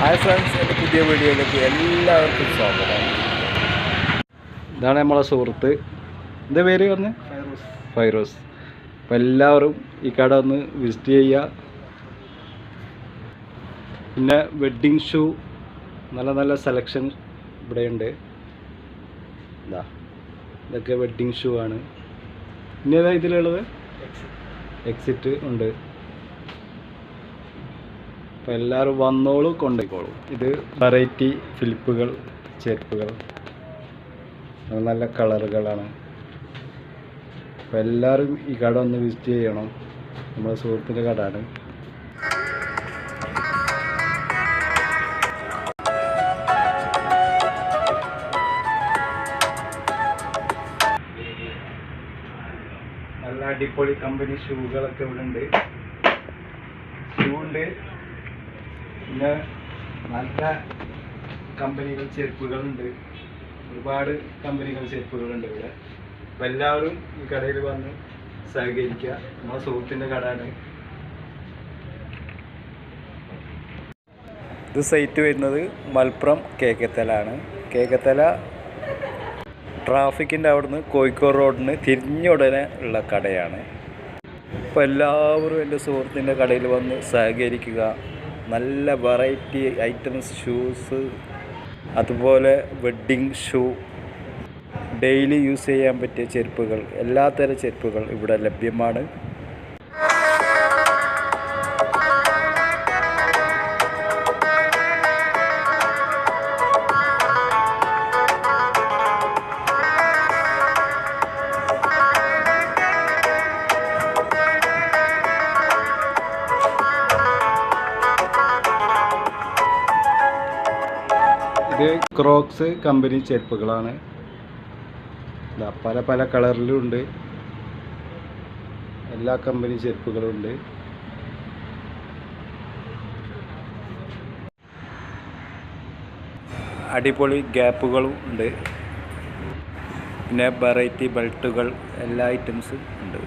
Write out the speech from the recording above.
Hi friends എന്റെ പുതിയ വീഡിയോയിലേക്ക് എല്ലാവർക്കും സ്വാഗതം. ഇതാണ് നമ്മളെ സുഹൃത്ത്. എന്താ പേര് പറഞ്ഞ്? ഫൈറോസ്. ഫൈറോസ്. അപ്പം എല്ലാവരും ഈ കട ഒന്ന് വിസിറ്റ് ചെയ്യുക പിന്നെ വെഡ്ഡിങ് ഷൂ നല്ല നല്ല സെലക്ഷൻ ഇവിടെയുണ്ട് ഇതാ. ഇതൊക്കെ വെഡ്ഡിങ് ഷൂ ആണ്. പിന്നെ ഏതാ ഇതിലുള്ളത്? എക്സിറ്റ് ഉണ്ട്. അപ്പോൾ എല്ലാവരും വന്നോളൂ കൊണ്ടുപോയിക്കോളൂ ഇത് വെറൈറ്റി ഫിലിപ്പുകൾ ചെരുപ്പുകൾ നല്ല കളറുകളാണ്. അപ്പോൾ എല്ലാവരും ഈ കട ഒന്ന് വിസിറ്റ് ചെയ്യണം. നമ്മുടെ സുഹൃത്തിന്റെ കടയാണ്. നല്ല അടിപൊളി കമ്പനി ഷൂകളൊക്കെ ഇവിടെ ഉണ്ട് ഷൂ ഉണ്ട്. പിന്നെ നല്ല കമ്പനികൾ ചെരുപ്പുകളുണ്ട്. ഒരുപാട് കമ്പനികൾ ചെരുപ്പുകളുണ്ട് ഇവിടെ. അപ്പം എല്ലാവരും ഈ കടയിൽ വന്ന് സഹകരിക്കുക. നമ്മുടെ സുഹൃത്തിന്റെ കടയാണ്. ഇത് സൈറ്റ് വരുന്നത് മലപ്പുറം കേക്കത്തലാണ് കേക്കത്തല ട്രാഫിക്കിന്റെ അവിടുന്ന് കോഴിക്കോട് റോഡിന് തിരിഞ്ഞുടനെ ഉള്ള കടയാണ്. അപ്പോൾ എല്ലാവരും എന്റെ സുഹൃത്തിന്റെ കടയിൽ വന്ന് സഹകരിക്കുക. നല്ല വെറൈറ്റി ഐറ്റംസ് ഷൂസ് അതുപോലെ വെഡ്ഡിങ് ഷൂ ഡെയിലി യൂസ് ചെയ്യാൻ പറ്റിയ ചെരുപ്പുകൾ എല്ലാത്തരം ചെരുപ്പുകൾ ഇവിടെ ലഭ്യമാണ്. ഇത് ക്രോക്സ് കമ്പനി ചെരുപ്പുകളാണ്. പല പല കളറിലും ഉണ്ട്. എല്ലാ കമ്പനി ചെരുപ്പുകളും ഉണ്ട്. അടിപൊളി ഗ്യാപ്പുകളും ഉണ്ട്. പിന്നെ വെറൈറ്റി ബെൽറ്റുകൾ എല്ലാ ഐറ്റംസും ഉണ്ട്.